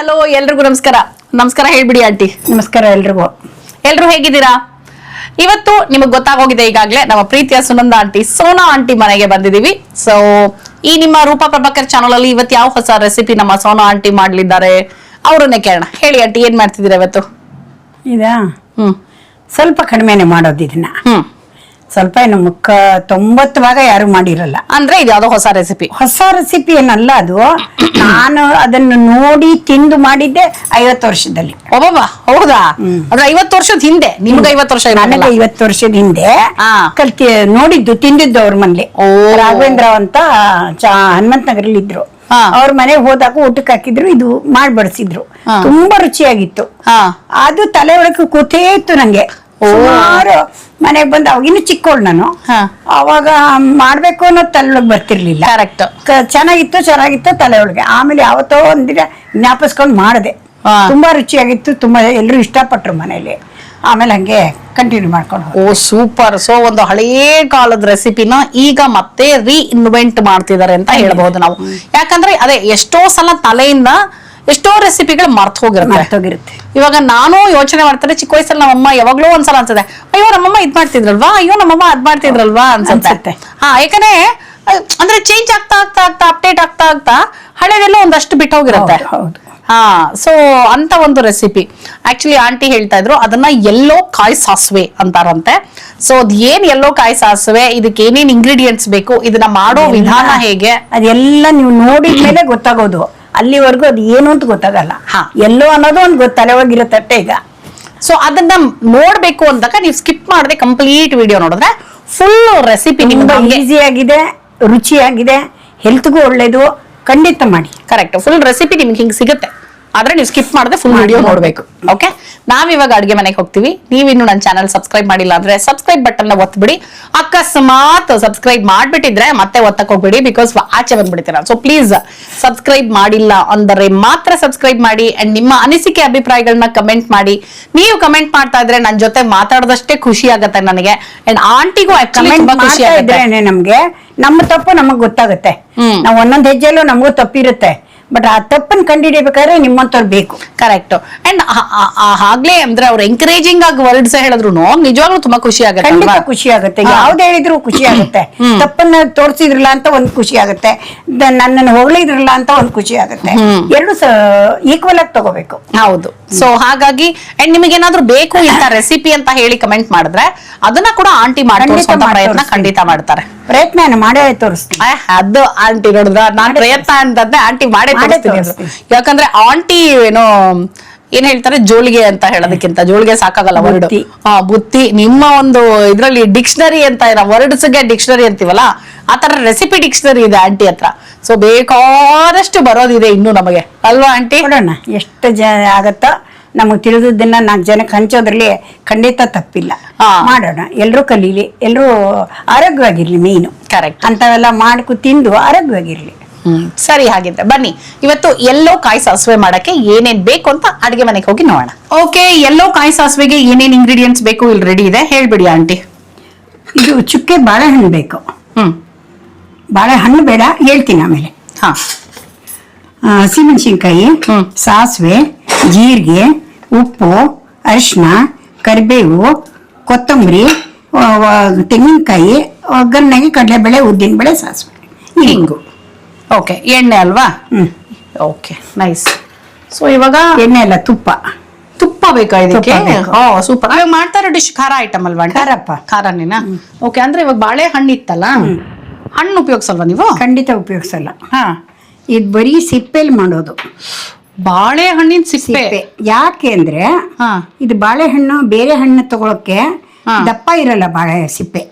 Hello ಎಲ್ರಿಗೂ ನಮಸ್ಕಾರ. ನಮಸ್ಕಾರ ಹೇಳ್ಬಿಡಿ ಆಂಟಿ. ನಮಸ್ಕಾರ ಎಲ್ರಿಗೂ. ಎಲ್ರು ಹೇಗಿದ್ದೀರಾ? ಇವತ್ತು ನಿಮಗೆ ಗೊತ್ತಾಗೋಗಿದೆ ಈಗಾಗಲೇ ನಮ್ಮ ಪ್ರೀತಿಯ ಸುನಂದ ಆಂಟಿ ಸೋನಾ ಆಂಟಿ ಮನೆಗೆ ಬಂದಿದೀವಿ ಸೊ ಈ ನಿಮ್ಮ ರೂಪಾ ಪ್ರಭಾಕರ್ ಚಾನಲ್ ಅಲ್ಲಿ ಇವತ್ತು ಯಾವ ಹೊಸ ರೆಸಿಪಿ ನಮ್ಮ ಸೋನಾ ಆಂಟಿ ಮಾಡ್ಲಿದ್ದಾರೆ? ಅವರನ್ನೇ ಕೇಳೋಣ. ಹೇಳಿ ಆಂಟಿ ಏನ್ ಮಾಡ್ತಿದ್ದೀರಾ ಇವತ್ತು? ಇದಾ? ಹ್ಮ್. ಸ್ವಲ್ಪ ಕಡಿಮೆನೆ ಮಾಡೋದು ಇದನ್ನ. ಹ್ಮ್. ಸ್ವಲ್ಪ ಏನು ಮುಕ್ಕ ತೊಂಬತ್ತು ಭಾಗ ಯಾರು ಮಾಡಿರಲ್ಲ. ಅಂದ್ರೆ ಇದು ಯಾವ್ದೋ ಹೊಸ ರೆಸಿಪಿ ಹೊಸ ರೆಸಿಪಿ ಏನಲ್ಲ ಅದು. ನಾನು ಅದನ್ನು ನೋಡಿ ತಿಂದು ಮಾಡಿದ್ದೆ ಐವತ್ತು ವರ್ಷದಲ್ಲಿ. ಒಬ್ಬಾ ಹೌದಾ? ಅಂದ್ರೆ ಐವತ್ತು ವರ್ಷದ ಹಿಂದೆ ನಿಮ್ಗೆ ಐವತ್ತು ವರ್ಷ ನನಗೆ ಐವತ್ತು ವರ್ಷದ ಹಿಂದೆ ಹಾ. ಕಲ್ತಿ ನೋಡಿದ್ದು ತಿಂದಿದ್ದು ಅವ್ರ ಮನೇಲಿ. ಓ. ರಾಘವೇಂದ್ರ ಅಂತ ಚಾ ಹನುಮಂತ ನಗರಲ್ಲಿ ಇದ್ರು ಹಾ. ಅವ್ರ ಮನೆಗೆ ಹೋದಾಗ ಊಟಕ್ಕೆ ಹಾಕಿದ್ರು ಇದು ಮಾಡಿ ಬಡಿಸಿದ್ರು ಹಾ. ತುಂಬಾ ರುಚಿಯಾಗಿತ್ತು. ಹಾ. ಅದು ತಲೆ ಒಳಗೆ ಕೂತೇ ಇತ್ತು ನಂಗೆ. ಸುಮಾರು ಮನೆಗೆ ಬಂದು ಅವಾಗಿನ್ನು ಚಿಕ್ಕವಳು ನಾನು. ಅವಾಗ ಮಾಡ್ಬೇಕು ಅನ್ನೋ ತಲೆ ಒಳಗೆ ಬರ್ತಿರ್ಲಿಲ್ಲ. ಕರೆಕ್ಟ್ ಚೆನ್ನಾಗಿತ್ತು ಚೆನ್ನಾಗಿತ್ತು ತಲೆ ಒಳಗೆ ಆಮೇಲೆ ಯಾವತ್ತೋ ಒಂದಿನ ಜ್ಞಾಪಿಸ್ಕೊಂಡು ಮಾಡಿದೆ. ತುಂಬಾ ರುಚಿಯಾಗಿತ್ತು ತುಂಬಾ ಎಲ್ಲರೂ ಇಷ್ಟಪಟ್ರು ಮನೇಲಿ. ಆಮೇಲೆ ಹಂಗೆ ಕಂಟಿನ್ಯೂ ಮಾಡ್ಕೊಂಡು ಓ ಸೂಪರ್. ಸೊ ಒಂದು ಹಳೇ ಕಾಲದ ರೆಸಿಪಿನ ಈಗ ಮತ್ತೆ ರೀಇನ್ವೆಂಟ್ ಮಾಡ್ತಿದ್ದಾರೆ ಅಂತ ಹೇಳ್ಬಹುದು ನಾವು. ಯಾಕಂದ್ರೆ ಅದೇ ಎಷ್ಟೋ ಸಲ ತಲೆಯಿಂದ ಎಷ್ಟೋ ರೆಸಿಪಿಗಳು ಮರ್ತು ಹೋಗಿರುತ್ತೆ. ಇವಾಗ ನಾನು ಯೋಚನೆ ಮಾಡ್ತಾರೆ ಚಿಕ್ಕ ವಯಸ್ಸಲ್ಲಿ ನಮ್ಮಮ್ಮ ಯಾವಾಗ್ಲೂ ಒಂದ್ಸಲ ಅನ್ಸುತ್ತೆ ಅಯ್ಯೋ ನಮ್ಮಮ್ಮ ಇದ್ ಮಾಡ್ತಿದ್ರಲ್ವಾ? ಅಯ್ಯೋ ನಮ್ಮಮ್ಮ ಅದ್ ಮಾಡ್ತಿದ್ರಲ್ವಾ? ಅನ್ಸುತ್ತೆ. ಹಾ ಯಾಕಂದ್ರೆ ಅಂದ್ರೆ ಚೇಂಜ್ ಆಗ್ತಾ ಆಗ್ತಾ ಆಗ್ತಾ ಅಪ್ಡೇಟ್ ಆಗ್ತಾ ಆಗ್ತಾ ಹಳೆದೆಲ್ಲ ಒಂದಷ್ಟು ಬಿಟ್ಟೋಗಿರುತ್ತೆ ಹೌದು, ಹೌದು. ಹಾ ಸೊ ಅಂತ ಒಂದು ರೆಸಿಪಿ ಆಕ್ಚುಲಿ ಆಂಟಿ ಹೇಳ್ತಾ ಇದ್ರು ಅದನ್ನ ಎಲ್ಲೋ ಕಾಯಿ ಸಾಸಿವೆ ಅಂತಾರಂತೆ. ಸೊ ಅದ್ ಏನ್ ಎಲ್ಲೋ ಕಾಯಿ ಸಾಸಿವೆ ಇದಕ್ಕೆ ಏನೇನ್ ಇಂಗ್ರೀಡಿಯೆಂಟ್ಸ್ ಬೇಕು ಇದನ್ನ ಮಾಡೋ ವಿಧಾನ ಹೇಗೆ? ಅದೆಲ್ಲ ನೀವು ನೋಡಿದ್ಮೇಲೆ ಗೊತ್ತಾಗೋದು. ಅಲ್ಲಿವರೆಗೂ ಅದು ಏನು ಅಂತ ಗೊತ್ತಾಗಲ್ಲ. ಹಾ. ಎಲ್ಲೋ ಅನ್ನೋದು ಒಂದು ತಲೆ ಈಗ. ಸೊ ಅದನ್ನ ನೋಡ್ಬೇಕು ಅಂದಾಗ ನೀವು ಸ್ಕಿಪ್ ಮಾಡದೆ ಕಂಪ್ಲೀಟ್ ವಿಡಿಯೋ ನೋಡಿದ್ರೆ ಫುಲ್ ರೆಸಿಪಿ ನಿಮ್ಗೆ ಈಸಿ ಆಗಿದೆ ರುಚಿಯಾಗಿದೆ ಹೆಲ್ತ್ಗೂ ಒಳ್ಳೇದು ಖಂಡಿತ ಮಾಡಿ. ಕರೆಕ್ಟ್ ಫುಲ್ ರೆಸಿಪಿ ನಿಮ್ಗೆ ಹಿಂಗೆ ಸಿಗುತ್ತೆ. ಆದ್ರೆ ನೀವು ಸ್ಕಿಪ್ ಮಾಡದೆ ಫುಲ್ ವಿಡಿಯೋ ನೋಡ್ಬೇಕು. ಓಕೆ ನಾವಿವಾಗ ಅಡ್ಗೆ ಮನೆಗೆ ಹೋಗ್ತೀವಿ. ನೀವಿನ್ನು ನನ್ನ ಚಾನಲ್ ಸಬ್ಸ್ಕ್ರೈಬ್ ಮಾಡಿಲ್ಲ ಅಂದ್ರೆ ಸಬ್ಸ್ಕ್ರೈಬ್ ಬಟನ್ನ ಒತ್ಬಿಡಿ. ಅಕಸ್ಮಾತ್ ಸಬ್ಸ್ಕ್ರೈಬ್ ಮಾಡ್ಬಿಟ್ಟಿದ್ರೆ ಮತ್ತೆ ಒತ್ತಕ್ ಹೋಗ್ಬಿಡಿ ಬಿಕಾಸ್ ಆಚೆ ಬಂದ್ಬಿಡ್ತೀರ. ಸೊ ಪ್ಲೀಸ್ ಸಬ್ಸ್ಕ್ರೈಬ್ ಮಾಡಿಲ್ಲ ಅಂದರೆ ಮಾತ್ರ ಸಬ್ಸ್ಕ್ರೈಬ್ ಮಾಡಿ ಅಂಡ್ ನಿಮ್ಮ ಅನಿಸಿಕೆ ಅಭಿಪ್ರಾಯಗಳನ್ನ ಕಮೆಂಟ್ ಮಾಡಿ. ನೀವು ಕಮೆಂಟ್ ಮಾಡ್ತಾ ಇದ್ರೆ ನನ್ನ ಜೊತೆ ಮಾತಾಡೋದಷ್ಟೇ ಖುಷಿ ಆಗತ್ತೆ ನನಗೆ. ಅಂಡ್ ಆಂಟಿಗೂ ಕಮೆಂಟ್ ಖುಷಿ ಆಗುತ್ತೆ. ನಮ್ಗೆ? ನಮ್ಮ ತಪ್ಪು ನಮಗ್ ಗೊತ್ತಾಗುತ್ತೆ. ನಾವು ಒಂದೊಂದ್ ಹೆಜ್ಜೆಲ್ಲೂ ನಮಗೂ ತಪ್ಪಿರುತ್ತೆ. ಬಟ್ ಆ ತಪ್ಪನ್ನ ಕಂಡುಹಿಡಿಯಬೇಕಾದ್ರೆ ನಿಮ್ಮಂತವ್ರು ಬೇಕು. ಕರೆಕ್ಟ್ ಅಂಡ್ ಆಗ್ಲೇ ಅಂದ್ರೆ ಅವ್ರು ಎಂಕರೇಜಿಂಗ್ ಆಗಿ ವರ್ಡ್ಸ್ ಹೇಳಿದ್ರು ನಿಜವಾಗ್ಲೂ ತುಂಬಾ ಖುಷಿ ಆಗುತ್ತೆ ಖಂಡಿತ ಖುಷಿ ಆಗುತ್ತೆ. ಯಾವ್ದು ಹೇಳಿದ್ರು ಖುಷಿ ಆಗುತ್ತೆ. ತಪ್ಪನ್ನ ತೋರಿಸಿದ್ರಲ್ಲ ಅಂತ ಒಂದ್ ಖುಷಿ ಆಗುತ್ತೆ. ನನ್ನನ್ನು ಹೊಗಳಿದ್ರಲ್ಲ ಅಂತ ಒಂದ್ ಖುಷಿ ಆಗುತ್ತೆ. ಎರಡು ಈಕ್ವಲ್ ಆಗಿ ತಗೋಬೇಕು. ಹೌದು. ಸೊ ಹಾಗಾಗಿ ಅಂಡ್ ನಿಮಗೆ ಏನಾದ್ರು ಬೇಕು ಇಂತ ರೆಸಿಪಿ ಅಂತ ಹೇಳಿ ಕಮೆಂಟ್ ಮಾಡಿದ್ರೆ ಅದನ್ನ ಕೂಡ ಆಂಟಿ ಮಾಡ್ತಾರೆ ಖಂಡಿತ ಪ್ರಯತ್ನ ಖಂಡಿತ ಮಾಡ್ತಾರೆ. ಪ್ರಯತ್ನ ಮಾಡೇ ತೋರಿಸ್ತೀನಿ. ಅದು ಆಂಟಿ ನೋಡಿದ್ರ ನಾನ್ ಪ್ರಯತ್ನ ಅಂತಂದ್ರೆ ಆಂಟಿ ಮಾಡೇ ತೋರಿಸ್ತೀನಿ. ಯಾಕಂದ್ರೆ ಆಂಟಿ ಏನೋ ಏನ್ ಹೇಳ್ತಾರೆ? ಜೋಳಿಗೆ ಅಂತ ಹೇಳೋದಕ್ಕಿಂತ. ಜೋಳಿಗೆ ಸಾಕಾಗಲ್ಲ ವರ್ಡ್. ಹಾ ಬುತ್ತಿ. ನಿಮ್ಮ ಒಂದು ಇದ್ರಲ್ಲಿ ಡಿಕ್ಷನರಿ ಅಂತ ಇಲ್ಲ ವರ್ಡ್ಸ್ಗೆ ಡಿಕ್ಷನರಿ ಅಂತೀವಲ್ಲ ಆ ತರ ರೆಸಿಪಿ ಡಿಕ್ಷನರಿ ಇದೆ ಆಂಟಿ ಹತ್ರ. ಸೊ ಬೇಕಾದಷ್ಟು ಬರೋದಿದೆ ಇನ್ನು ನಮಗೆ. ಅಲ್ವಾ ಆಂಟಿ ನೋಡೋಣ ಎಷ್ಟು ಜ ಆಗತ್ತೋ ನಮಗೆ ತಿಳಿದಿದ್ದನ್ನ ನಾಲ್ಕು ಜನಕ್ಕೆ ಹಂಚೋದ್ರಲ್ಲಿ ಖಂಡಿತ ತಪ್ಪಿಲ್ಲ. ಹಾ. ಮಾಡೋಣ. ಎಲ್ಲರೂ ಕಲೀಲಿ. ಎಲ್ಲರೂ ಆರೋಗ್ಯವಾಗಿರ್ಲಿ ಮೀನು ಕರೆಕ್ಟ್ ಅಂಥವೆಲ್ಲ ಮಾಡ್ಕೊ ತಿಂದು ಆರೋಗ್ಯವಾಗಿರ್ಲಿ. ಹ್ಮ್. ಸರಿ ಹಾಗಿದ್ರೆ. ಬನ್ನಿ. ಇವತ್ತು ಎಲ್ಲೋ ಕಾಯಿ ಸಾಸಿವೆ ಮಾಡಕ್ಕೆ ಏನೇನ್ ಬೇಕು ಅಂತ ಅಡಿಗೆ ಮನೆಗೆ ಹೋಗಿ ನೋಡೋಣ. ಓಕೆ ಎಲ್ಲೋ ಕಾಯಿ ಸಾಸಿವೆಗೆ ಏನೇನ್ ಇಂಗ್ರೀಡಿಯೆಂಟ್ಸ್ ಬೇಕು ಇಲ್ಲಿ ರೆಡಿ ಇದೆ? ಹೇಳ್ಬಿಡಿ ಆಂಟಿ. ಇದು ಚುಕ್ಕೆ ಬಾಳೆಹಣ್ಣು ಬೇಕು. ಹ್ಮ್. ಬಾಳೆಹಣ್ಣು ಬೇಡ ಹೇಳ್ತೀನಿ ಆಮೇಲೆ. ಹಾ. ಆ, ಹಸಿಮೆಣಸಿನ್ಕಾಯಿ ಹ್ಮ್. ಸಾಸಿವೆ ಜೀರಿಗೆ ಉಪ್ಪು ಅರಿಶಿನ ಕರಿಬೇವು ಕೊತ್ತಂಬರಿ ಆ, ವ- ತೆಂಗಿನಕಾಯಿ ಒಗ್ಗರಣೆಗೆ ಕಡಲೆಬೇಳೆ ಉದ್ದಿನಬೇಳೆ ಸಾಸಿವೆ. ಹಿಂಗು ಓಕೆ ಎಣ್ಣೆ ಅಲ್ವಾ? ಹ್ಮ್. ಓಕೆ ನೈಸ್ ಸೊ ಇವಾಗ ಎಣ್ಣೆ ಅಲ್ಲ ತುಪ್ಪ. ತುಪ್ಪ ಬೇಕಾ ಇದಕ್ಕೆ? ಓ ಸೂಪರ್ ಇವಾಗ ಮಾಡ್ತಾ ಡಿಶ್ ಖಾರ ಐಟಮ್ ಅಲ್ವಾ ಖಾರಪ್ಪ. ಖಾರನೇನಾ? ಓಕೆ ಅಂದ್ರೆ ಇವಾಗ ಬಾಳೆಹಣ್ಣು ಇತ್ತಲ್ಲ ಹಣ್ಣು ಉಪಯೋಗಿಸಲ್ವಾ ನೀವು? ಖಂಡಿತ ಉಪಯೋಗಿಸಲ್ಲ. ಹಾ. ಇದು ಬರೀ ಸಿಪ್ಪೆಲಿ ಮಾಡೋದು. ಬಾಳೆಹಣ್ಣಿನ ಸಿಪ್ಪೆ? ಯಾಕೆ ಅಂದ್ರೆ ಹಾ. ಇದು ಬಾಳೆಹಣ್ಣು ಬೇರೆ ಹಣ್ಣು ತಗೊಳಕ್ಕೆ ದಪ್ಪ ಇರಲ್ಲ ಬಾಳೆ ಸಿಪ್ಪೆ.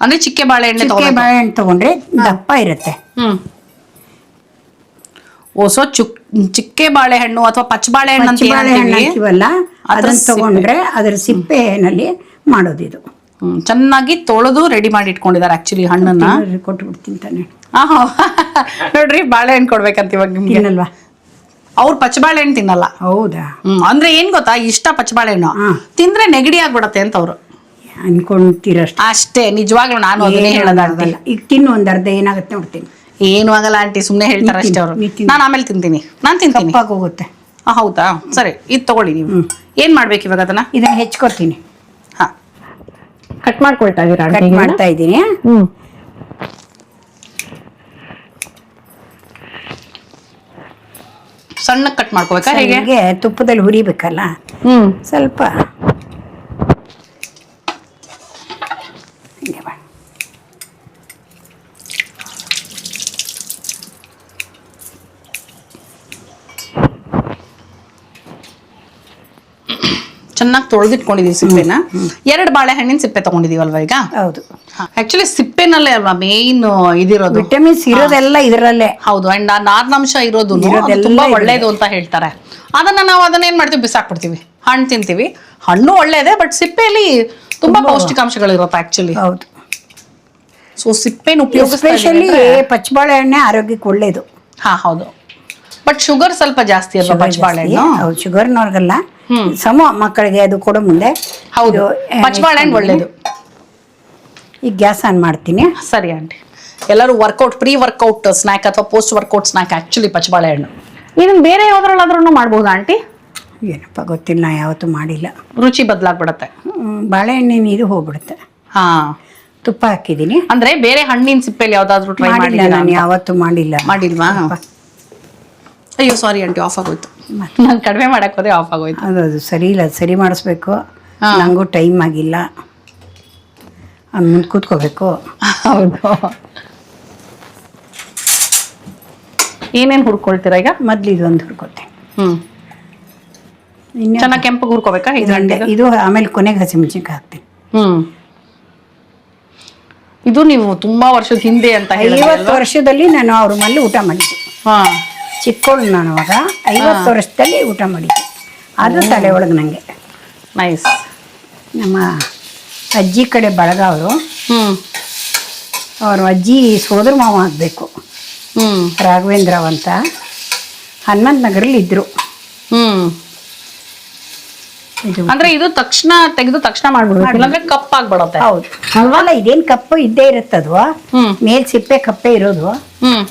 ಅಂದ್ರೆ ಚಿಕ್ಕೆ ಬಾಳೆಹಣ್ಣು ಚಿಕ್ಕೆ ಬಾಳೆಹಣ್ಣು ತಗೊಂಡ್ರೆ ದಪ್ಪ ಇರುತ್ತೆ. ಹ್ಮ್ ಓ ಸೊ ಚುಕ್ ಚಿಕ್ಕೆ ಬಾಳೆಹಣ್ಣು ಅಥವಾ ಪಚ್ಚ ಬಾಳೆಹಣ್ಣು ಅಂತ ಬಾಳೆಹಣ್ಣು ಅದ್ರ ಅದನ್ನ. ತಗೊಂಡ್ರೆ ಅದರ ಸಿಪ್ಪೆನಲ್ಲಿ ಮಾಡೋದಿದು. ಹ್ಮ್, ಚೆನ್ನಾಗಿ ತೊಳೆದು ರೆಡಿ ಮಾಡಿ ಇಟ್ಕೊಂಡಿದ್ದಾರೆ ಆಕ್ಚುಲಿ ಹಣ್ಣನ್ನ. ಕೊಟ್ಟು ಬಿಡ್ತೀನಿ ತಾನೆ. ಆಹಾ. ನೋಡ್ರಿ ಬಾಳೆಹಣ್ಣು ಕೊಡ್ಬೇಕಂತ ಇವಾಗ ನಿಮ್ಗೆ. ತಿನ್ನಲ್ವಾ? ಅವ್ರು ಪಚ್ಚ ಬಾಳೆಹಣ್ಣು ತಿನ್ನಲ್ಲ. ಹೌದಾ? ಹ್ಮ್ ಅಂದ್ರೆ ಏನ್ ಗೊತ್ತಾ? ಇಷ್ಟ ಪಚ್ಚ ಬಾಳೆಹಣ್ಣು ಹಾ. ತಿಂದ್ರೆ ನೆಗಡಿ ಆಗ್ಬಿಡತ್ತೆ ಅಂತ ಅವ್ರು. ಅನ್ಕೊಂತೀರಷ್ಟ. ಅಷ್ಟೇ ನಿಜವಾಗ್ಲೂ ನಾನು ಅದನ್ನೇ ಹೇಳೋದಾಗಲ್ಲ ಈಗ ತಿನ್ನು ಒಂದ್ ಅರ್ಧ ಏನಾಗುತ್ತೆ ನೋಡ್ತೀನಿ. ಏನು ಆಗಲ್ಲ ಆಂಟಿ ಸುಮ್ನೆ ಹೇಳ್ತಾರೆ ಅಷ್ಟೇ ಅವರು. ತಿನ್ನು. ನಾನು ಆಮೇಲೆ ತಿಂತೀನಿ. ನಾನ್ ತಿಂತೀನಿ. ಕಪ್ಪಾಗಿ ಹೋಗುತ್ತೆ. ಆ, ಹೌದಾ? ಸರಿ ಇದು ತಗೊಳ್ಳಿ ನೀವು. ಏನ್ ಮಾಡ್ಬೇಕು ಇವಾಗ ಅದನ್ನ? ಇದನ್ನ ಹೆಚ್ಕೊತೀನಿ ಹಾ. ಕಟ್ ಮಾಡ್ಕೊಳ್ತಾ ಇದೀರಾ ಕಟ್ ಮಾಡ್ತಾ ಇದ್ದೀನಿ. ಹ್ಮ್. ಸಣ್ಣ ಕಟ್ ಮಾಡ್ಕೋಬೇಕಾ ಹೇಗೆ? ಹೀಗೆ ತುಪ್ಪದಲ್ಲಿ ಹುರಿಬೇಕಲ್ಲ? ಹ್ಮ್. ಸ್ವಲ್ಪ ಹಿಂಗೆ ಮಾಡಿ. ಚೆನ್ನಾಗಿ ತೊಳೆದಿಟ್ಕೊಂಡಿದೀವಿ ಸಿಪ್ಪೆನ. ಎರಡು ಬಾಳೆಹಣ್ಣಿನ ಸಿಪ್ಪೆ ತಗೊಂಡಿದೀವಲ್ವಾ ಈಗ? ಹೌದು. ಆಕ್ಚುಲಿ ಸಿಪ್ಪೆನಲ್ಲೇ ಅಲ್ವಾ ಮೇನ್ ಇದಿರೋದು? ವಿಟಮಿನ್ಸ್ ಇರೋದೆಲ್ಲ ಇದರಲ್ಲೇ. ಹೌದು ಅಂಡ್ ಆ ನಾರಿನಾಂಶ ಇರೋದು ತುಂಬಾ ಒಳ್ಳೇದು ಅಂತ ಹೇಳ್ತಾರೆ. ಅದನ್ನ ನಾವು ಅದನ್ನ ಏನ್ ಮಾಡ್ತೀವಿ? ಬಿಸಾಕ್ಬಿಡ್ತೀವಿ. ಹಣ್ಣು ತಿಂತೀವಿ. ಹಣ್ಣು ಒಳ್ಳೇದೇ ಬಟ್ ಸಿಪ್ಪೆಯಲ್ಲಿ ತುಂಬಾ ಪೌಷ್ಟಿಕಾಂಶಗಳಿರುತ್ತೆ ಆಕ್ಚುಲಿ ಹೌದು. ಸೊ ಸಿಪ್ಪೆನ ಉಪಯೋಗಿಸ್ತಾ ಪಚ್ಚಬಾಳೆ ಪಚ್ಚಬಾಳೆಹಣ್ಣೆ ಆರೋಗ್ಯಕ್ಕೆ ಒಳ್ಳೇದು. ಹಾ ಹೌದು. ಬಟ್ ಶುಗರ್ ಸ್ವಲ್ಪ ಜಾಸ್ತಿ ಅಲ್ವಾ ಪಚ್ಚಬಾಳೆ ಪಚ್ಚಬಾಳೆಹಣ್ಣು ಶುಗರ್ನವ್ರಿಗೆಲ್ಲ ಸಮ ಮಕ್ಕಳಿಗೆ ಅದು ಕೂಡ ಮುಂದೆ. ಹೌದು. ಪಚ್ಚಬಾಳೆ ಒಳ್ಳೇದು? ಈಗ ಗ್ಯಾಸ್ ಆನ್ ಮಾಡ್ತೀನಿ. ಸರಿ ಆಂಟಿ. ಎಲ್ಲರೂ ವರ್ಕೌಟ್ ಪ್ರೀ ವರ್ಕೌಟ್ ಸ್ನಾಕ್ ಅಥವಾ ಪೋಸ್ಟ್ ವರ್ಕೌಟ್ ಸ್ನಾಕ್ ಆಕ್ಚುಲಿ ಪಚ್ಚಬಾಳೆಹಣ್ಣು ಇದನ್ನ ಬೇರೆ ಯಾವ್ದ್ರಲ್ಲಾದ್ರೂ ಮಾಡ್ಬೋದಾ ಆಂಟಿ? ಏನಪ್ಪ ಗೊತ್ತಿಲ್ಲ ನಾ ಯಾವತ್ತೂ ಮಾಡಿಲ್ಲ. ರುಚಿ ಬದಲಾಗ್ಬಿಡತ್ತೆ. ಬಾಳೆಹಣ್ಣಿನ ಇದು ಹೋಗ್ಬಿಡುತ್ತೆ. ಹಾ. ತುಪ್ಪ ಹಾಕಿದ್ದೀನಿ. ಅಂದ್ರೆ ಬೇರೆ ಹಣ್ಣಿನ ಸಿಪ್ಪೆಲಿ ಯಾವ್ದಾದ್ರು ಟ್ರೈ ಮಾಡಿಲ್ಲ ನಾನು ಯಾವತ್ತೂ ಮಾಡಿಲ್ಲ. ಮಾಡಿಲ್ವಾ? ಅಯ್ಯೋ ಸಾರಿ ಆಂಟಿ ಆಫ್ ಆಗೋಯ್ತು. ನಾನು ಕಡಿಮೆ ಮಾಡಕ್ಕೆ ಹೋದ್ರೆ ಆಫ್ ಆಗೋಯ್ತು. ಅದು ಅದು ಸರಿ ಇಲ್ಲ ಅದು ಸರಿ ಮಾಡಿಸ್ಬೇಕು. ನನಗೂ ಟೈಮ್ ಆಗಿಲ್ಲ. ಅವ್ನು ಮುಂದೆ ಕೂತ್ಕೋಬೇಕು. ಹೌದು. ಏನೇನು ಹುಡ್ಕೊಳ್ತೀರಾ ಈಗ? ಮೊದ್ಲು ಇದೊಂದು ಹುಡ್ಕೋತೀನಿ ಹ್ಮ್. ಇನ್ನು ಚೆನ್ನಾಗಿ ಕೆಂಪಗೆ ಹುರ್ಕೋಬೇಕಾ ಇದು ಇದೊಂದು- ಇದು ಆಮೇಲೆ ಕೊನೆಗೆ ಹಸಿಮೆಣಸಿನ್ಕಾಯಿ ಹಾಕ್ತೀನಿ. ಹ್ಮ್. ಇದು ನೀವು ತುಂಬಾ ವರ್ಷದ ಹಿಂದೆ ಅಂತ ಹೇಳಿದ್ರಿ ಐವತ್ತು? ವರ್ಷದಲ್ಲಿ ನಾನು ಅವ್ರ ಮನೇಲಿ ಊಟ ಮಾಡಿದ್ದೆ. ಹಾ. ಚಿಕ್ಕವಳು ನಾನು ಅವಾಗ ಐವತ್ತು ವರ್ಷದಲ್ಲಿ ಊಟ ಮಾಡಿದ್ದೆ. ಅದು ತಲೆ ಒಳಗೆ ನನಗೆ ನೈಸ್. ನಮ್ಮ ಅಜ್ಜಿ ಕಡೆ ಬಳಗ ಅವರು ಹ್ಮ್. ಅವ್ರ ಅಜ್ಜಿ ಸೋದರ ಮಾವ ಆಗಬೇಕು. ಹ್ಮ್. ರಾಘವೇಂದ್ರ ಅಂತ. ಹನುಮಂತ ನಗರಲ್ಲಿ ಇದ್ದರು ಹ್ಮ್. ಇದು ಅಂದ್ರೆ ಇದು ತಕ್ಷಣ ತೆಗೆದು ತಕ್ಷಣ ಮಾಡ್ಬಿಡ್ಬೇಕು. ಕಪ್ಪ ಕಪ್ಪಾಗ್ಬಿಡತ್ತೆ ಹೌದು. ಅಲ್ವಲ್ಲ ಇದೇನು ಕಪ್ಪು ಇದ್ದೇ ಇರುತ್ತದು ಹ್ಮ್. ಮೇಲ್ ಸಿಪ್ಪೆ ಕಪ್ಪೆ ಇರೋದು. ಹ್ಮ್.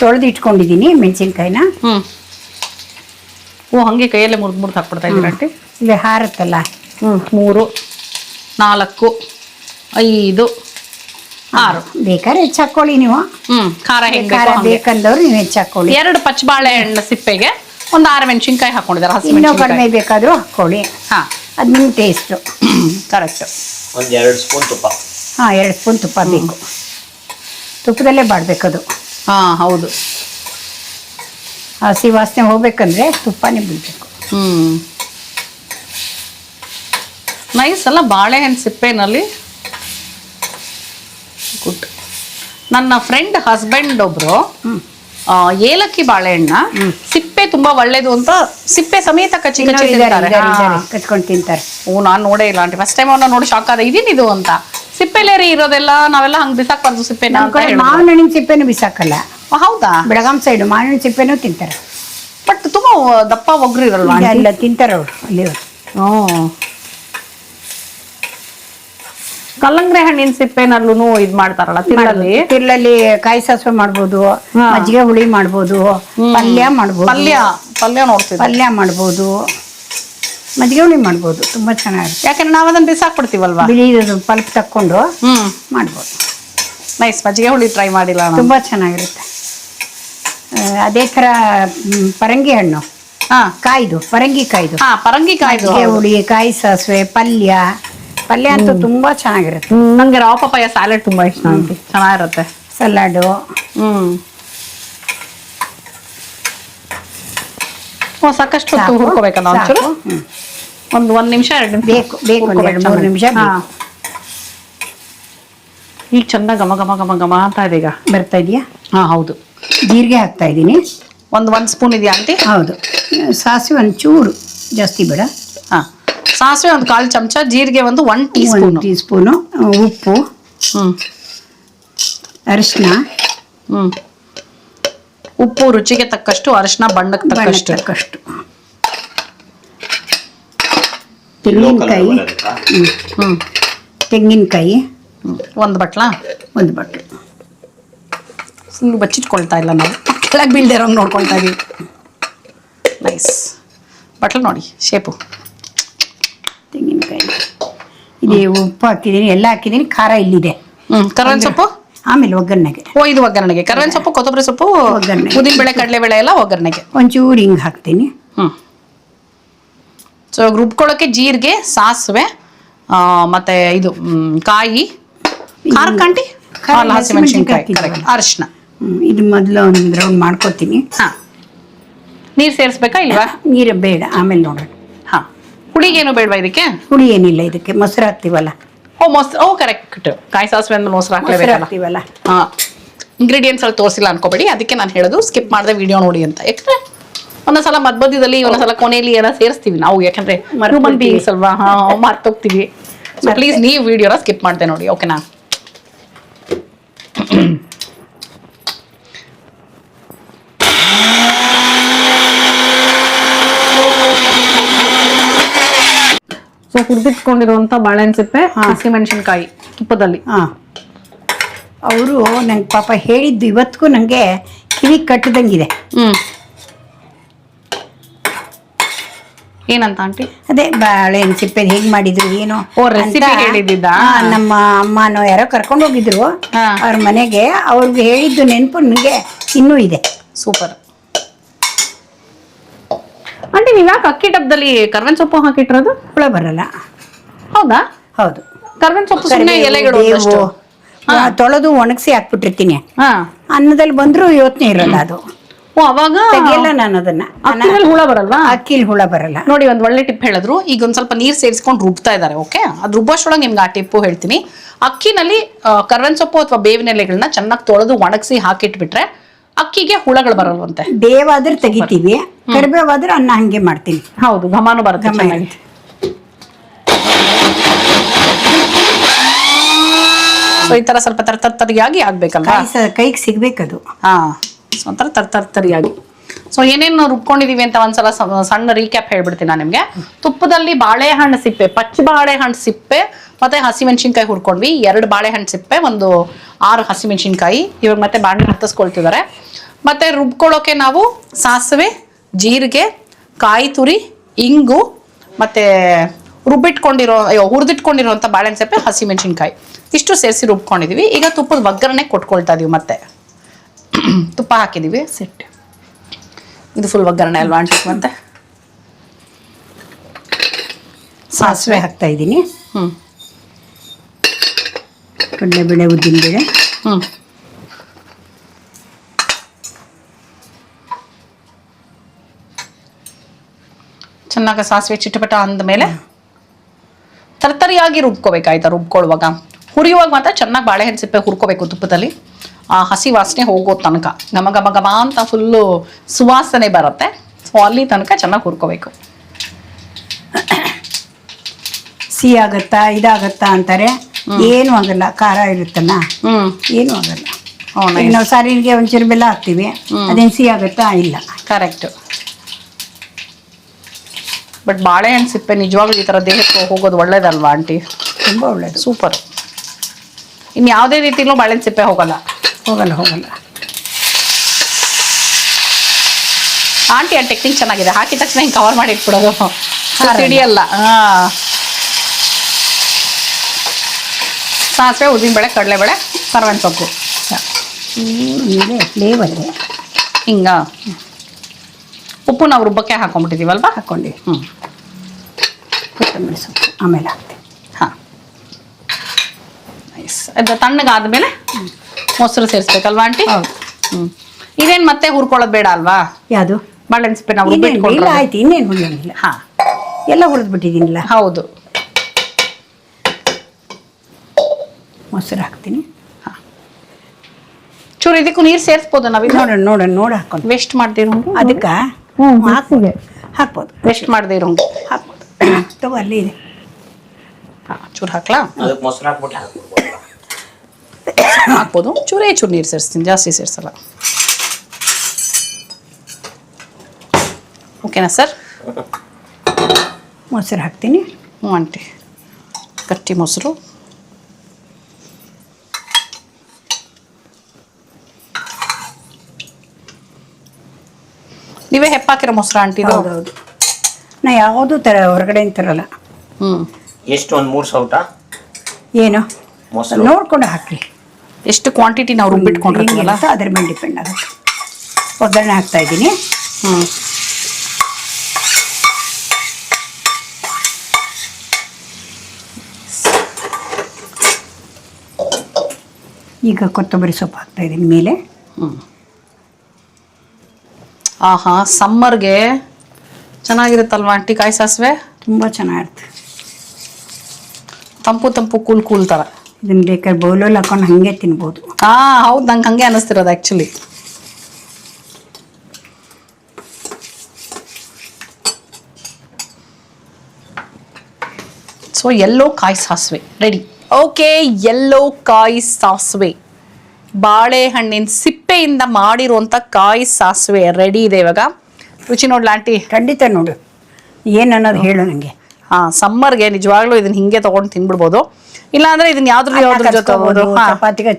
ತೊಳೆದು ಇಟ್ಕೊಂಡಿದ್ದೀನಿ ಮೆಣಸಿನ್ಕಾಯಿನ. ಹ್ಮ್. ಓ ಹಂಗೆ ಕೈಯಲ್ಲೇ ಮುರ್ದು ಮುರ್ದು ಹಾಕ್ಬಿಡ್ತಾ ಇದ್ದೀರಾ ಆಂಟಿ? ಇಲ್ಲಿ ಹಾರತ್ತಲ್ಲ? ಹ್ಮ್ ಮೂರು ನಾಲ್ಕು ಐದು ಆರು. ಬೇಕಾದ್ರೆ ಹೆಚ್ಚು ಹಾಕೊಳ್ಳಿ ನೀವು. ಹ್ಮ್ ಖಾರ ಹೆಂಗ್ ಖಾರ ಬೇಕೋ ಹಂಗೆ. ಬೇಕಂದವ್ರು ನೀವು ಹೆಚ್ಚು ಎರಡು ಪಚ್ಚಬಾಳೆಹಣ್ಣು ಸಿಪ್ಪೆಗೆ ಒಂದು ಆರು ಮೆಣಸಿನ್ಕಾಯಿ ಹಾಕೊಂಡಿದ್ದಾರೆ ಹಸಿ ಇನ್ನೂ ಮೆಣಸಿನ್ಕಾಯಿ. ಕಡಿಮೆ ಬೇಕಾದರೂ ಹಾಕ್ಕೊಳ್ಳಿ ಹಾ. ಅದು ನಿಮ್ಮ ಟೇಸ್ಟು ಕರೆಕ್ಟ್ ಒಂದ್ ಎರಡು ಸ್ಪೂನ್ ತುಪ್ಪ. ಹಾಂ ಎರಡು ಸ್ಪೂನ್ ತುಪ್ಪ ಬೇಕು. ತುಪ್ಪದಲ್ಲೇ ಬಾಡಬೇಕದು ಹಾ ಹೌದು. ಹಸಿ ವಾಸನೆ ಹೋಗ್ಬೇಕಂದ್ರೆ ತುಪ್ಪನೇ ಬಿಡಬೇಕು. ಹ್ಮ್. ನೈಸ್ ಅಲ್ಲ ಬಾಳೆಹಣ್ಣು ಸಿಪ್ಪೆನಲ್ಲಿ? ಗುಡ್ ನನ್ನ ಫ್ರೆಂಡ್ ಹಸ್ಬೆಂಡ್ ಒಬ್ರು ಆ, ಏಲಕ್ಕಿ ಬಾಳೆಹಣ್ಣ ಸಿಪ್ಪೆ ತುಂಬಾ ಒಳ್ಳೇದು ಅಂತ ಸಿಪ್ಪೆ ಸಮೇತ ಕಚ್ಚಿ ಕಚ್ಚಿ ತಿಂತಾರೆ. ಕಚ್ಕೊಂಡು ತಿಂತಾರೆ. ಓ ನಾನ್ ನೋಡೇ ಇಲ್ಲ ಆಂಟಿ. ಫಸ್ಟ್ ಟೈಮ್ ಅವ್ನ ನೋಡಿ ಶಾಕ್ ಆದ ಇದೇನಿದು ಅಂತ? ಸಿಪ್ಪೆಲೇ ರೀ ಇರೋದೆಲ್ಲ ನಾವೆಲ್ಲ ಹಂಗ್ ಸಿಪ್ಪೆನ ಅಂತ ಕಡೆ ಹೇಳಿದ್ರು. ಮಾವಿನ ಹಣ್ಣಿನ ಸಿಪ್ಪೆನೂ ಬಿಸಾಕಲ್ಲ. ಹೌದಾ? ಬೆಳಗಾಂ ಸೈಡ್ ಮಾವಿನ ಹಣ್ಣಿನ ಸಿಪ್ಪೆನೂ ತಿಂತಾರೆ. ಬಟ್ ತುಂಬಾ ದಪ್ಪ ಒಗ್ರು ಇರಲ್ವಾ ಎಲ್ಲ ತಿಂತಾರೆ ಅವರು ಅಲ್ಲಿ ಹ್ಮ್ ಕಲ್ಲಂಗಡಿ ಹಣ್ಣಿನ ಸಿಪ್ಪೆನಲ್ಲೂ ಇದ್ ಮಾಡ್ತಾರಲ್ಲ ತಿರುಳಲ್ಲಿ? ತಿರ್ಲಲ್ಲಿ ಕಾಯಿ ಸಾಸಿವೆ ಮಾಡ್ಬೋದು ಹಾ. ಮಜ್ಜಿಗೆ ಹುಳಿ ಮಾಡ್ಬೋದು ಪಲ್ಯ ಮಾಡ್ಬೋದು. ಪಲ್ಯ ಪಲ್ಯ ನೋಡ್ತೀವಿ ಪಲ್ಯ ಮಾಡ್ಬೋದು. ಮಜ್ಜಿಗೆ ಹುಳಿ ಮಾಡ್ಬೋದು ತುಂಬಾ ಚೆನ್ನಾಗಿರುತ್ತೆ. ಯಾಕಂದ್ರೆ ನಾವು ಅದನ್ನ ಬಿಸಾಕ್ಬಿಡ್ತೀವಲ್ವಾ? ಬಿಳಿದು ಪಲ್ಪ್ ತಕ್ಕೊಂಡು. ಹ್ಮ್ ಮಾಡ್ಬೋದು. ನೈಸ್ ಮಜ್ಜಿಗೆ ಹುಳಿ ಟ್ರೈ ಮಾಡಿಲ್ಲ ತುಂಬಾ ಚೆನ್ನಾಗಿರುತ್ತೆ. ಅದೇ ಥರ ಮ್, ಪರಂಗಿ ಹಣ್ಣು. ಹಾ. ಕಾಯ್ದು ಪರಂಗಿ ಕಾಯ್ದು. ಹಾ ಪರಂಗಿಕಾಯ್ದು ಮಜ್ಜಿಗೆ ಹುಳಿ ಕಾಯಿ ಸಾಸಿವೆ ಪಲ್ಯ. ಪಲ್ಯ ಅಂತೂ ತುಂಬಾ ಚೆನ್ನಾಗಿರುತ್ತೆ. ನನಗೆ ನಂಗೆ ರಾವ್ ಪಪ್ಪಾಯ ಸ್ಯಾಲೆಡ್ ತುಂಬಾ ಇಷ್ಟ ಆಂಟಿ. ಚೆನ್ನಾಗಿರುತ್ತೆ. Salad hmm. ಸಾಕಷ್ಟು ಹೊತ್ತು ಸಾಕು, ಹುರ್ಕೋಬೇಕಲ್ಲ ಒಂಚೂರು? ಸಾಕು. ಹ್ಮ್. ಒಂದು ಒಂದ್ ನಿಮಿಷ ಎರಡು ನಿಮಿಷ ಬೇಕು ಬೇಕು ಒಂದ್ ಎರಡು ಮೂರು ನಿಮಿಷ ಬೇಕು. ಈಗ ಚಂದ ಘಮ ಘಮ ಘಮ ಘಮ ಅಂತ ಇದೆ ಈಗ. ಬರ್ತಾ ಇದೆಯಾ? ಹಾ ಹೌದು. ಜೀರಿಗೆ ಹಾಕ್ತಾ ಇದ್ದೀನಿ. ಒಂದ್ ಒಂದ್ ಸ್ಪೂನ್ ಇದೆಯಾ ಆಂಟಿ? ಹೌದು. ಸಾಸಿವೆ ಒಂಚೂರು ಜಾಸ್ತಿ ಬೇಡ. ಹಾ. ಸಾಸಿವೆ ಒಂದು ಕಾಲು ಚಮಚ ಜೀರಿಗೆ ಒಂದು ಒನ್ ಟೀ ಒಂದು ಸ್ಪೂನ್ ಟೀ ಸ್ಪೂನು ಉಪ್ಪು ಹ್ಮ್. ಅರಿಶಿನ ಹ್ಮ್. ಉಪ್ಪು ರುಚಿಗೆ ತಕ್ಕಷ್ಟು ಅರಿಶಿನ ಬಣ್ಣಕ್ಕೆ ತಕ್ಕಷ್ಟು. ತಕ್ಕಷ್ಟು. ತೆಂಗಿನಕಾಯಿ. ಒಂದು ಹ್ಮ್. ತೆಂಗಿನಕಾಯಿ. ಒಂದು ಬಟ್ಲ? ಒಂದು ಬಟ್ಲು. ಸುಮ್ಮನೆ ಬಚ್ಚಿಟ್ಕೊಳ್ತಾ ಇಲ್ಲ ನಾವು. ಕೆಳಗೆ ಬೀಳ್ದೆ ಇರೋಂಗ್ ನೋಡ್ಕೊಳ್ತಾ ಇದೀವಿ. ನೈಸ್ ಬಟ್ಲು ನೋಡಿ ಶೇಪು ತೆಂಗಿನಕಾಯಿ. ಇದು ಉಪ್ಪು ಹಾಕಿದ್ದೀನಿ ಎಲ್ಲ ಹಾಕಿದ್ದೀನಿ ಖಾರ ಇಲ್ಲಿದೆ. ಹ್ಞೂ ಕರ್ಬೇವಿನ ಸೊಪ್ಪು? ಆಮೇಲೆ ಒಗ್ಗರಣೆಗೆ. ಓ ಇದು ಒಗ್ಗರಣೆಗೆ. ಕರ್ಬೇವಿನ ಸೊಪ್ಪು ಕೊತ್ತಂಬರಿ ಸೊಪ್ಪು ಒಗ್ಗರಣೆ. ಉದ್ದಿನಬೇಳೆ ಕಡಲೆಬೇಳೆ ಎಲ್ಲ ಒಗ್ಗರಣೆಗೆ. ಒಂಚೂರು ಹಿಂಗೆ ಹಾಕ್ತೀನಿ. ಹ್ಮ್. ಸೊ ರುಬ್ಕೊಳ್ಳೋಕೆ ಜೀರಿಗೆ ಸಾಸಿವೆ ಆ, ಮತ್ತೆ ಇದು ಮ್, ಕಾಯಿ. ಖಾರ ಕಂಟಿ? ಖಾರ ಅಲ್ಲ, ಹಸಿಮೆಣಸಿನ್ಕಾಯಿ ಹಸಿಮೆಣಸಿನ್ಕಾಯಿ ಕರೆಕ್ಟ್ ಅರಿಶಿನ ಹ್ಮ್, ಇದು ಮೊದಲು ಒಂದು ರೌಂಡ್ ಮಾಡ್ಕೊತೀನಿ. ಹಾ. ನೀರು ಸೇರಿಸ್ಬೇಕಾ ಇಲ್ವಾ? ನೀರು ಬೇಡ. ಆಮೇಲೆ ನೋಡೋಣ. ಹಾ. ಹುಳಿಗೇನು ಬೇಡವಾ ಇದಕ್ಕೆ? ಹುಳಿ ಏನಿಲ್ಲ ಇದಕ್ಕೆ. ಮೊಸರು ಹಾಕ್ತೀವಲ್ಲ. ಓ ಮೊಸರು ಓ ಕರೆಕ್ಟ್ ಕಾಯಿ ಸಾಸಿವೆ ಅಂದ್ರೆ ಮೊಸರು ಹಾಕ್ಲೇಬೇಕಲ್ಲ ಹಾ. ಇಂಗ್ರೀಡಿಯೆಂಟ್ಸ್ ಅಲ್ಲಿ ತೋರಿಸಿಲ್ಲ ಅನ್ಕೋಬೇಡಿ. ಅದಕ್ಕೆ ನಾನು ಹೇಳೋದು ಸ್ಕಿಪ್ ಮಾಡದೆ ವಿಡಿಯೋ ನೋಡಿ ಅಂತ. ಯಾಕಂದ್ರೆ ಒಂದೊಂದ್ಸಲ ಮಧ್ಯದಲ್ಲಿ ಒಂದೊಂದ್ಸಲ ಕೊನೆಯಲ್ಲಿ ಏನೋ ಸೇರಿಸ್ತೀವಿ ನಾವು. ಯಾಕಂದ್ರೆ ಹ್ಯೂಮನ್. ಬೀಯಿಂಗ್ಸ್ ಅಲ್ವಾ? ಹಾ ಮರ್ತೋಗ್ತೀವಿ. ಪ್ಲೀಸ್ ನೀವು ವಿಡಿಯೋನ ಸ್ಕಿಪ್ ಮಾಡ್ದೆ ನೋಡಿ ಓಕೆನಾ ಸೊ ಹುರಿದಿಟ್ಕೊಂಡಿರುವಂತ ಬಾಳೆಹಣ್ಣು ಸಿಪ್ಪೆ ಹಸಿಮೆಣಸಿನ್ಕಾಯಿ ತುಪ್ಪದಲ್ಲಿ. ಹಾಂ. ಅವರು ನಂಗೆ ಪಾಪ ಹೇಳಿದ್ದು ಇವತ್ತಿಗೂ ನನಗೆ ಕಿವಿ ಕಟ್ಟದಂಗಿದೆ. ಹ್ಮ್. ಏನಂತ ಆಂಟಿ? ಅದೇ ಬಾಳೆಹಣ್ಣು ಸಿಪ್ಪೆ ಹೇಗೆ ಮಾಡಿದ್ರು ಏನು ಓ, ರೆಸಿಪಿ ನಮ್ಮ ಅಮ್ಮನೋ ಯಾರೋ ಕರ್ಕೊಂಡು ಹೋಗಿದ್ರು. ಅವ್ರ ಮನೆಗೆ ಅವ್ರಿಗೆ ಹೇಳಿದ್ದು ನೆನಪು ನನಗೆ ಇನ್ನೂ ಇದೆ. ಸೂಪರ್. ಆಂಟಿ ನೀವ್ ಯಾಕೆ ಅಕ್ಕಿ ಡಬ್ಬದಲ್ಲಿ ಕರ್ಬೇವಿನ ಸೊಪ್ಪು ಹಾಕಿಟ್ಟಿರೋದು? ಹುಳ ಬರಲ್ಲ. ಹೌದಾ? ಹೌದು. ಕರ್ಬೇವಿನ ಸೊಪ್ಪು ಸುಮ್ಮನೆ ಎಲೆಗಳು ಒಂದಷ್ಟು. ತೊಳೆದು ಒಣಗಿಸಿ ಹಾಕ್ಬಿಟ್ಟಿರ್ತೀನಿ. ಹಾ. ಅನ್ನದಲ್ಲಿ ಬಂದರೂ ಯೋಚನೆ ಇರಲ್ಲ ಅದು. ಓ ಅವಾಗ ತೆಗಿಯಲ್ಲ ನಾನು ಅದನ್ನ. ಅಕ್ಕಿನಲ್ಲಿ ಹುಳ ಬರಲ್ವಾ? ಅಕ್ಕಿಲ್ ಹುಳ ಬರಲ್ಲ. ನೋಡಿ ಒಂದ್ ಒಳ್ಳೆ ಟಿಪ್ ಹೇಳಿದ್ರು. ಈಗ ಒಂದ್ ಸ್ವಲ್ಪ ನೀರ್ ಸೇರಿಸ್ಕೊಂಡು ರುಬ್ತಾ ಇದಾರೆ ಓಕೆ? ಅದು ರುಬ್ಬೋಷ್ಟೊಳಗೆ ನಿಮ್ಗೆ ಆ ಟಿಪ್ಪು ಹೇಳ್ತೀನಿ. ಅಕ್ಕಿನಲ್ಲಿ ಆ, ಸೊಪ್ಪು ಅಥವಾ ಬೇವಿನ ಎಲೆಗಳನ್ನ ಚೆನ್ನಾಗಿ ತೊಳೆದು ಒಣಗಿಸಿ ಹಾಕಿಟ್ಬಿಟ್ರೆ ಅಕ್ಕಿಗೆ ಹುಳಗಳು ಬರಲ್ವಂತೆ. ಬೇವಾದ್ರೆ ತೆಗಿತೀವಿ ಕರಿಬೇವಾದ್ರೆ ಅನ್ನ ಹಂಗೆ ಮಾಡ್ತೀನಿ. ಹೌದು ಘಮಾನು ಬರುತ್ತೆ ಘಮ ಚೆನ್ನಾಗಿ. ಇರುತ್ತೆ. ಸೊ ಈ ತರ ಸ್ವಲ್ಪ ತರ ತರಿಯಾಗಿ ಆಗ್ಬೇಕಲ್ವಾ? ಕಾಯಿ ಸ ಕೈಗೆ ಸಿಗ್ಬೇಕದು. ಹಾ ಸೊ ಒಂಥರ ತರ ತರ ತರಿಯಾಗಿ ಸೊ ಏನೇನು ರುಬ್ಕೊಂಡಿದೀವಿ ಅಂತ ಒಂದ್ಸಲ ಸ- ಸಣ್ಣ ರೀಕ್ಯಾಪ್ ಹೇಳ್ಬಿಡ್ತೀನಿ ನಾನು ನಿಮ್ಗೆ. ತುಪ್ಪದಲ್ಲಿ ಬಾಳೆಹಣ್ಣು ಸಿಪ್ಪೆ ಪಚ್ಚ ಬಾಳೆಹಣ್ಣು ಸಿಪ್ಪೆ ಮತ್ತೆ ಹಸಿಮೆಣ್ಸಿನ್ಕಾಯಿ ಹುರ್ಕೊಂಡ್ವಿ. ಎರಡು ಬಾಳೆಹಣ್ಣು ಸಿಪ್ಪೆ ಒಂದು ಆರು ಹಸಿಮೆಣ್ಸಿನ್ಕಾಯಿ. ಇವಾಗ ಮತ್ತೆ ಬಾಣಲೆ ಹತ್ತಿಸ್ಕೊಳ್ತಿದ್ದಾರೆ ಮತ್ತೆ ರುಬ್ಕೊಳ್ಳೋಕೆ ನಾವು ಸಾಸಿವೆ ಜೀರಿಗೆ ಕಾಯಿ ತುರಿ ಇಂಗು ಮತ್ತೆ ರುಬ್ಬಿಟ್ಕೊಂಡಿರೋ ಅಯ್ಯೋ ಹುರಿದಿಟ್ಕೊಂಡಿರೋಂಥ ಬಾಳೆಹಣ್ಣು ಸಿಪ್ಪೆ ಹಸಿಮೆಣ್ಸಿನ್ಕಾಯಿ. ಇಷ್ಟು ಸೇರಿಸಿ ರುಬ್ಕೊಂಡಿದೀವಿ. ಈಗ ತುಪ್ಪದ ಒಗ್ಗರಣೆ ಕೊಟ್ಕೊಳ್ತಾ ಇದೀವಿ ಮತ್ತೆ. ತುಪ್ಪ ಹಾಕಿದೀವಿ ಸೆಟ್ ಇದು ಫುಲ್ ಒಗ್ಗರಣೆ ಅಲ್ವಾ ಆಂಟಿ ಮತ್ತೆ? ಸಾಸಿವೆ ಹಾಕ್ತಾ ಇದ್ದೀನಿ ಹ್ಮ್. ಕಡಲೆಬೇಳೆ ಉದ್ದಿನಬೇಳೆ ಹ್ಞೂ ಚೆನ್ನಾಗಿ ಸಾಸಿವೆ ಚಿಟಪಟ ಅಂದಮೇಲೆ ತರತರಿಯಾಗಿ ರುಬ್ಕೋಬೇಕಾಯ್ತಾ ರುಬ್ಕೊಳ್ಳುವಾಗ. ಹುರಿಯುವಾಗ ಮಾತ್ರ ಚೆನ್ನಾಗಿ ಬಾಳೆಹಣ್ಣು ಸಿಪ್ಪೆ ಹುರ್ಕೋಬೇಕು ತುಪ್ಪದಲ್ಲಿ. ಆ ಹಸಿ ವಾಸನೆ ಹೋಗೋ ತನಕ ಘಮ ಘಮ ಘಮ ಅಂತ ಫುಲ್ಲು ಸುವಾಸನೆ ಬರುತ್ತೆ. ಸೊ ಅಲ್ಲಿ ತನಕ ಚೆನ್ನಾಗಿ ಹುರ್ಕೋಬೇಕು. ಸಿಹಿ ಆಗುತ್ತಾ ಇದಾಗತ್ತಾ ಅಂತಾರೆ. ಏನು ಆಗಲ್ಲ ಖಾರ ಇರುತ್ತಲ್ಲ? ಏನು ಆಗಲ್ಲ. ನಾವು ಸಾರಿಗೆ ಒಂಚೂರು ಬೆಲ್ಲ ಹಾಕ್ತೀವಿ. ಅದೇನು ಸಿಹಿ ಆಗುತ್ತಾ? ಇಲ್ಲ. ಕರೆಕ್ಟ್ ಬಟ್ ಬಾಳೆಹಣ್ಣು ಸಿಪ್ಪೆ ನಿಜವಾಗ್ಲೂ ಈ ಥರ ದೇಹಕ್ಕೆ ಹೋಗೋದು ಒಳ್ಳೇದಲ್ವಾ ಆಂಟಿ? ತುಂಬ ಒಳ್ಳೇದು. ಸೂಪರ್ ಇನ್ನು ಯಾವುದೇ ರೀತಿಲೂ ಬಾಳೆಹಣ್ಣು ಸಿಪ್ಪೆ ಹೋಗಲ್ಲ. ಹೋಗಲ್ಲ ಹೋಗಲ್ಲ. ಆಂಟಿ ಆ ಟೆಕ್ನಿಕ್ ಚೆನ್ನಾಗಿದೆ. ಹಾಕಿದ ತಕ್ಷಣ ಹಿಂಗೆ ಕವರ್ ಮಾಡಿ ಇಟ್ಬಿಡೋದು. ತಿಳಿಯಲ್ಲ ಹಾ. ಸಾಸಿವೆ ಉದ್ದಿನಬೇಳೆ ಕಡಲೆಬೇಳೆ ಕರ್ಬೇವಿನ ಸೊಪ್ಪು. ಇದೆ ಫ್ಲೇವರ್ ಹಿಂಗ. ಉಪ್ಪು ನಾವು ರುಬ್ಬಕ್ಕೆ ಹಾಕೊಂಡ್ಬಿಟ್ಟಿದ್ದೀವಲ್ವ ಹಾಕ್ಕೊಂಡು ಹ್ಞೂ ಕೊತ್ತಂಬರಿ ಸೊಪ್ಪು ಆಮೇಲೆ ಹಾಕ್ತೀವಿ ಹಾಂ. ನೈಸ್ ಅದು ತಣ್ಣಗಾದ್ಮೇಲೆ ಮೊಸರು ಸೇರಿಸ್ಬೇಕಲ್ವಾ ಆಂಟಿ? ಹ್ಞೂ ಇದೇನು ಮತ್ತೆ ಹುರ್ಕೊಳ್ಳೋದು ಬೇಡ ಅಲ್ವಾ? ಯಾವುದು? ಬಾಳೆಹಣ್ಣು ಸಿಪ್ಪೆ ನಾವು ಇಲ್ಲ ಆಯ್ತು ಇನ್ನೇನು ಹುಳಿಯಂಗಿಲ್ಲ ಹಾಂ. ಎಲ್ಲ ಹುರಿದು ಬಿಟ್ಟಿದೀನಿಲ್ಲ ಹೌದು. ಮೊಸರು ಹಾಕ್ತೀನಿ ಚೂರು ಇದಕ್ಕೂ ನೀರು ಸೇರಿಸ್ಬೋದು ನಾವು ನೋಡೋಣ ನೋಡೋಣ ನೋಡಿ ಹಾಕೊಂಡು. ವೇಸ್ಟ್ ಮಾಡ್ದಿರೋ ಅದಕ್ಕೆ? ಹಾಕಿದೆ ಹಾಕ್ಬೋದು. ಹಾಕ್ಬೋದು. ವೇಸ್ಟ್ ಮಾಡದೇ ಇರೋಂಗೆ ಹಾಕ್ಬೋದು. ತಗೋ ಅಲ್ಲಿ ಇದೆ. ಹಾಂ ಚೂರು ಹಾಕ್ಲಾ? ಅದಕ್ಕೆ ಮೊಸರು ಹಾಕ್ಬಿಟ್ಟು ಹಾಕ್ಬೋದು. ಚೂರೇ ಚೂರು ನೀರು ಸೇರಿಸ್ತೀನಿ ಜಾಸ್ತಿ ಸೇರಿಸಲ್ಲ. ಓಕೆನಾ ಸರ್? ಮೊಸರು ಹಾಕ್ತೀನಿ. ಹ್ಞೂ ಆಂಟಿ. ಗಟ್ಟಿ ಮೊಸರು. ಹೆಪ್ಪಾಕಿರೋ ಮೊಸರು ಆಂಟಿ ಇದು ಹೌದೌದು. ನಾ ಯಾವುದು ತರ ಹೊರಗಡೆ ತರಲ್ಲ ಹ್ಮ್. ಎಷ್ಟು ಒಂದು ಮೂರು ಸೌಟ ಏನು? ಮೊಸರು. ನೋಡ್ಕೊಂಡು ಹಾಕ್ರಿ ಎಷ್ಟು ಕ್ವಾಂಟಿಟಿ ನಾವು ರುಬ್ಬಿಟ್ಕೊಂಡಿರ್ತೀವಲ್ಲ ಅಂತ ಅದ್ರ ಮೇಲೆ ಡಿಪೆಂಡ್ ಆಗುತ್ತೆ. ಒಗ್ಗರಣೆ ಹಾಕ್ತಾ ಇದ್ದೀನಿ. ಹ್ಮ್. ಈಗ ಕೊತ್ತಂಬರಿ ಸೊಪ್ಪು ಹಾಕ್ತಾ ಇದ್ದೀನಿ ಮೇಲೆ. ಆಹಾ ಸಮ್ಮರ್ಗೆ ಚೆನ್ನಾಗಿರುತ್ತಲ್ವಾ ಆಂಟಿ ಕಾಯಿ ಸಾಸಿವೆ? ತುಂಬ ಚೆನ್ನಾಗಿರುತ್ತೆ. ತಂಪು ತಂಪು ಕೂಲ್ ಕೂಲ್ ಥರ ಇದನ್ನ ಬೇಕಾದ್ರೆ ಬೌಲಲ್ಲಿ ಹಾಕೊಂಡು ಹಾಗೆ ತಿನ್ಬೋದು. ಹಾಂ ಹೌದು ನಂಗೆ ಹಂಗೆ ಅನಿಸ್ತಿರೋದು ಆ್ಯಕ್ಚುಲಿ ಸೊ ಎಲ್ಲೋ ಕಾಯಿ ಸಾಸಿವೆ. ರೆಡಿ ಓಕೆ ಎಲ್ಲೋ ಕಾಯಿ ಸಾಸಿವೆ. ಬಾಳೆಹಣ್ಣಿನ ಸಿಪ್ಪೆಯಿಂದ ಮಾಡಿರುವಂತ ಕಾಯಿ ಸಾಸಿವೆ ರೆಡಿ ಇದೆ ಇವಾಗ. ರುಚಿ ನೋಡ್ಲಾ ಆಂಟಿ ಖಂಡಿತ ನೋಡು. ಏನು ಅನ್ನೋದು ಹೇಳು ನನಗೆ ಹಾ ಸಮ್ಮರ್ಗೆ ನಿಜವಾಗ್ಲೂ ಇದನ್ನ ಹಿಂಗೆ ತಗೊಂಡು ತಿನ್ಬಿಡ್ಬೋದು. ಇಲ್ಲಾಂದ್ರೆ ಇದನ್ನ ಯಾವ್ದ್ರ ಯಾವ್ದ್ರ ಜೊತೆ ಚಪಾತಿಗೆ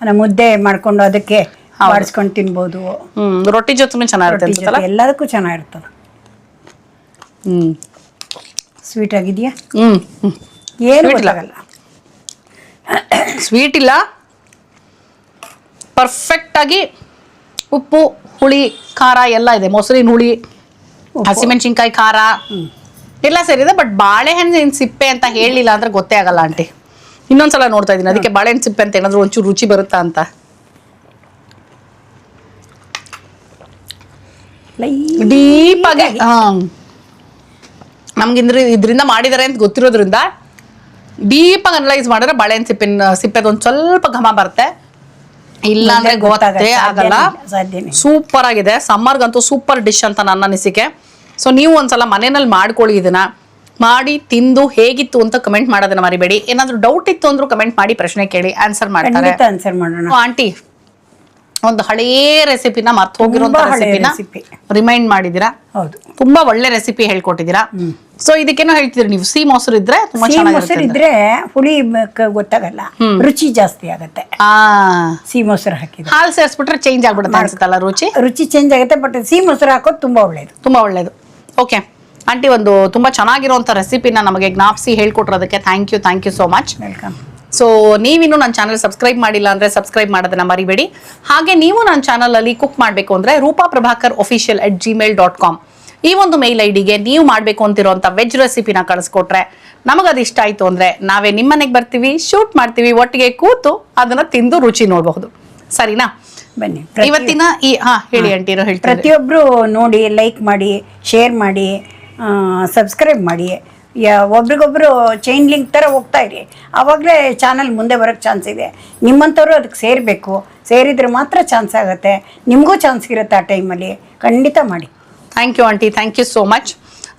ಆಮೇಲೆ ಮುದ್ದೆ ಮಾಡ್ಕೊಂಡು ಅದಕ್ಕೆ ಬಾಡಿಸ್ಕೊಂಡು ತಿನ್ಬೋದು. ಹ್ಮ್ ರೊಟ್ಟಿ ಜೊತೆನೂ ಚೆನ್ನಾಗಿರುತ್ತೆ ಅನ್ಸುತ್ತಲ್ಲ? ಎಲ್ಲದಕ್ಕೂ ಚೆನ್ನಾಗಿರ್ತದೆ. ಹ್ಮ್. ಸ್ವೀಟ್ ಆಗಿದೆಯಾ? ಹ್ಮ್ ಹ್ಮ್. ಏನು. ಗೊತ್ತಾಗಲ್ಲ. ಸ್ವೀಟ್ ಇಲ್ಲ. ಪರ್ಫೆಕ್ಟ್ ಆಗಿ ಉಪ್ಪು ಹುಳಿ ಖಾರ ಎಲ್ಲ ಇದೆ. ಮೊಸರಿನ ಹುಳಿ ಹಸಿಮೆಣಸಿನ್ಕಾಯಿ ಖಾರ ಎಲ್ಲ ಸೇರಿದೆ ಬಟ್ ಬಾಳೆಹಣ್ಣಿನ ಸಿಪ್ಪೆ ಅಂತ ಹೇಳಿಲ್ಲ ಅಂದ್ರೆ ಗೊತ್ತೇ ಆಗಲ್ಲ ಆಂಟಿ. ಇನ್ನೊಂದ್ಸಲ ನೋಡ್ತಾ ಇದೀನಿ ಅದಕ್ಕೆ ಬಾಳೆಹಣ್ಣು ಸಿಪ್ಪೆ ಅಂತ ಏನಾದರೂ ಒಂಚೂರು ರುಚಿ ಬರುತ್ತಾ ಅಂತ. ಡೀಪ್ ಆಗಿ ನಮ್ಗೆ ಇದ್ರ ಇದರಿಂದ ಮಾಡಿದಾರೆ ಅಂತ ಗೊತ್ತಿರೋದ್ರಿಂದ ಡೀಪ್ ಆಗಿ ಅನಲೈಸ್ ಮಾಡಿದ್ರೆ ಬಾಳೆಹಣ್ಣು ಸಿಪ್ಪಿನ ಸಿಪ್ಪೆದೊಂದು ಸ್ವಲ್ಪ ಘಮ ಬರುತ್ತೆ. ಇಲ್ಲ ಅಂದ್ರೆ ಗೊತ್ತೇ ಆಗಲ್ಲ. ಸೂಪರ್ ಆಗಿದೆ. ಸಮ್ಮರ್ಗಂತೂ ಸೂಪರ್ ಡಿಶ್ ಅಂತ ನನ್ನ ಅನಿಸಿಕೆ. ಸೊ ನೀವು ಒಂದ್ಸಲ ಮನೆಯಲ್ಲಿ ಮಾಡ್ಕೊಳ್ಳಿ ಇದನ್ನ. ಮಾಡಿ ತಿಂದು ಹೇಗಿತ್ತು ಅಂತ ಕಮೆಂಟ್ ಮಾಡೋದನ್ನ ಮರಿಬೇಡಿ. ಏನಾದ್ರೂ ಡೌಟ್ ಇತ್ತು ಅಂದ್ರೂ ಕಮೆಂಟ್ ಮಾಡಿ ಪ್ರಶ್ನೆ ಕೇಳಿ ಆನ್ಸರ್ ಮಾಡ್ತಾರೆ. ಆಂಟಿ ಒಂದು ಹಳೇ ರೆಸಿಪಿನ ಮರ್ತು ರೆಸಿಪಿನ ರಿಮೈಂಡ್ ಮಾಡಿದಿರಾ ಹೌದು. ತುಂಬಾ ಒಳ್ಳೆ ರೆಸಿಪಿ ಹೇಳ್ಕೊಟ್ಟಿದ್ದೀರಾ? ಸೊ ಇದಕ್ಕೇನೋ ಹೇಳ್ತಿದ್ರಿ ನೀವು? ಸಿ ಮೊಸರು ಇದ್ರೆ ತುಂಬಾ ಸಿಹಿ ಮೊಸರು ಚೆನ್ನಾಗಿರುತ್ತೆ. ಇದ್ರೆ ಹುಳಿ ಗೊತ್ತಾಗಲ್ಲ. ರುಚಿ ಜಾಸ್ತಿ ಆಗತ್ತೆ. ಆ. ಸಿಹಿ ಮೊಸರು ಹಾಕಿದ್ರೆ. ಹಾಲು ಸೇರಿಸ್ಬಿಟ್ರೆ ಚೇಂಜ್ ಆಗ್ಬಿಡುತ್ತೆ ಅನ್ಸುತ್ತಲ್ಲ ರುಚಿ? ರುಚಿ ಚೇಂಜ್ ಆಗುತ್ತೆ ಬಟ್ ಸಿಹಿ ಮೊಸರು ಹಾಕೋದು ತುಂಬಾ ಒಳ್ಳೇದು. ತುಂಬಾ ಒಳ್ಳೇದು. ಓಕೆ ಆಂಟಿ ಒಂದು ತುಂಬಾ ಚೆನ್ನಾಗಿರುವಂತ ರೆಸಿಪಿನ ನಮಗೆ ಜ್ಞಾಪಿಸಿ ಹೇಳ್ಕೊಟ್ರೋದಕ್ಕೆ thank you thank you so much welcome so ನೀವಿನ್ನು ನನ್ನ ಚಾನಲ್ ಸಬ್ಸ್ಕ್ರೈಬ್ ಮಾಡಿಲ್ಲ ಅಂದ್ರೆ ಸಬ್ಸ್ಕ್ರೈಬ್ ಮಾಡೋದನ್ನ ಮರಿಬೇಡಿ. ಹಾಗೆ ನೀವು ನನ್ನ ಚಾನಲಲ್ಲಿ ಕುಕ್ ಮಾಡಬೇಕು ಅಂದ್ರೆ Roopa Prabhakar official at Gmail dot com ಈ ಒಂದು ಮೇಲ್ ಐ ಡಿಗೆ ನೀವು ಮಾಡಬೇಕು ಅಂತಿರೋಂಥ ವೆಜ್ ರೆಸಿಪಿನ ಕಳಿಸ್ಕೊಟ್ರೆ ಅದು ಇಷ್ಟ ಆಯ್ತು ಅಂದ್ರೆ ನಾವೇ ನಿಮ್ಮನೆಗೆ ಬರ್ತೀವಿ ಶೂಟ್ ಮಾಡ್ತೀವಿ ಒಟ್ಟಿಗೆ ಕೂತು ಅದನ್ನ ತಿಂದು ರುಚಿ ನೋಡಬಹುದು. ಸರಿನಾ? ಬನ್ನಿ ಇವತ್ತಿನ ಈ ಹಾ ಹೇಳಿ ಅಂಟಿರೋ ಹೇಳ್ತಾರೆ ಪ್ರತಿಯೊಬ್ಬರು ನೋಡಿ ಲೈಕ್ ಮಾಡಿ ಶೇರ್ ಮಾಡಿ ಸಬ್ಸ್ಕ್ರೈಬ್ ಮಾಡಿ. ಒಬ್ರಿಗೊಬ್ರು ಚೈನ್ ಲಿಂಕ್ ಥರ ಹೋಗ್ತಾ ಇರಿ. ಆವಾಗಲೇ ಚಾನಲ್ ಮುಂದೆ ಬರೋಕ್ಕೆ ಚಾನ್ಸ್ ಇದೆ. ನಿಮ್ಮಂಥವ್ರು ಅದಕ್ಕೆ ಸೇರಬೇಕು. ಸೇರಿದರೆ ಮಾತ್ರ ಚಾನ್ಸ್ ಆಗುತ್ತೆ. ನಿಮಗೂ ಚಾನ್ಸ್ ಇರುತ್ತೆ ಆ ಟೈಮಲ್ಲಿ ಖಂಡಿತ ಮಾಡಿ. Thank you aunty thank you so much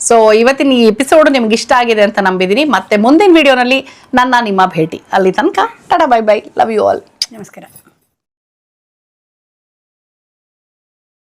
so ಇವತ್ತಿನ ಈ ಎಪಿಸೋಡ್ ನಿಮ್ಗೆ ಇಷ್ಟ ಆಗಿದೆ ಅಂತ ನಂಬಿದ್ದೀನಿ ಮತ್ತೆ ಮುಂದಿನ ವಿಡಿಯೋನಲ್ಲಿ ನನ್ನ ನಿಮ್ಮ ಭೇಟಿ. ಅಲ್ಲಿ ತನಕ tada bye bye love you all ನಮಸ್ಕಾರ.